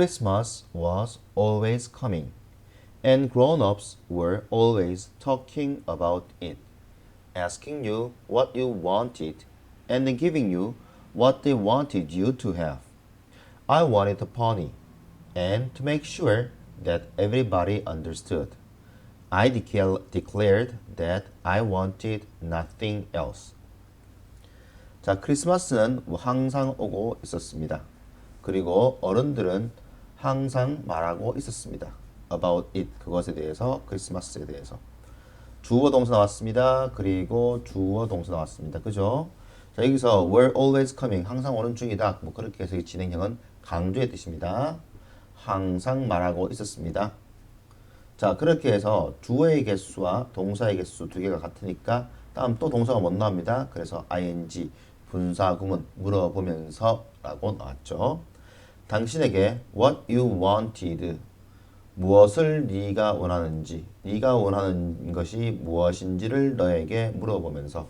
Christmas was always coming, and grown-ups were always talking about it, asking you what you wanted and giving you what they wanted you to have. I wanted a pony, and to make sure that everybody understood, I decal- declared that I wanted nothing else. 자, 크리스마스는 뭐 항상 오고 있었습니다. 그리고 어른들은 항상 말하고 있었습니다. about it 그것에 대해서 크리스마스에 대해서 주어 동사 나왔습니다. 그리고 주어 동사 나왔습니다. 그죠? 자, 여기서 were always coming 항상 오는 중이다. 뭐 그렇게 해서 이 진행형은 강조의 뜻입니다. 항상 말하고 있었습니다. 자, 그렇게 해서 주어의 개수와 동사의 개수 두 개가 같으니까 다음 또 동사가 못 나옵니다. 그래서 ing 분사 구문 물어보면서라고 나왔죠. 당신에게 what you wanted 무엇을 네가 원하는지 네가 원하는 것이 무엇인지를 너에게 물어보면서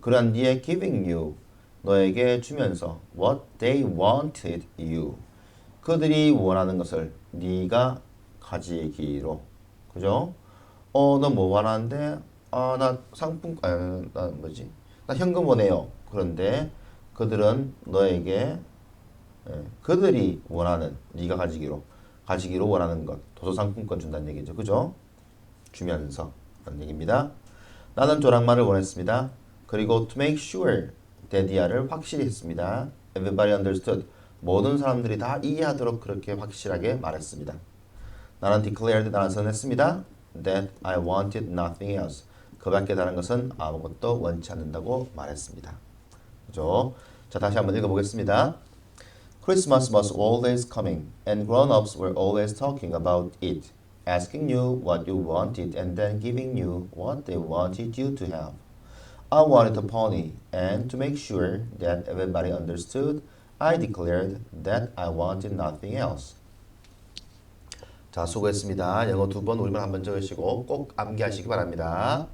그러한 네의 giving you 너에게 주면서 what they wanted you 그들이 원하는 것을 네가 가지기로. 그죠? 어너 뭐 원하는데? 아 나 상품 아나 뭐지? 나 현금 원해요. 그런데 그들은 너에게 예, 그들이 원하는 네가 가지기로 가지기로 원하는 것 도서 상품권 준다는 얘기죠. 그죠? 주면서. 라는 얘기입니다. 나는 조랑말을 원했습니다. 그리고 to make sure 데디아를 확실히 했습니다. Everybody understood. 모든 사람들이 다 이해하도록 그렇게 확실하게 말했습니다. 나는 declared 나는 선했습니다. That I wanted nothing else. 그 밖에 다른 것은 아무것도 원치 않는다고 말했습니다. 그죠? 자 다시 한번 읽어보겠습니다 Christmas was always coming, and grown-ups were always talking about it, asking you what you wanted and then giving you what they wanted you to have. I wanted a pony, and to make sure that everybody understood, I declared that I wanted nothing else. 자, 수고했습니다. 영어 두 번 우리말 한 번 적으시고 꼭 암기하시기 바랍니다.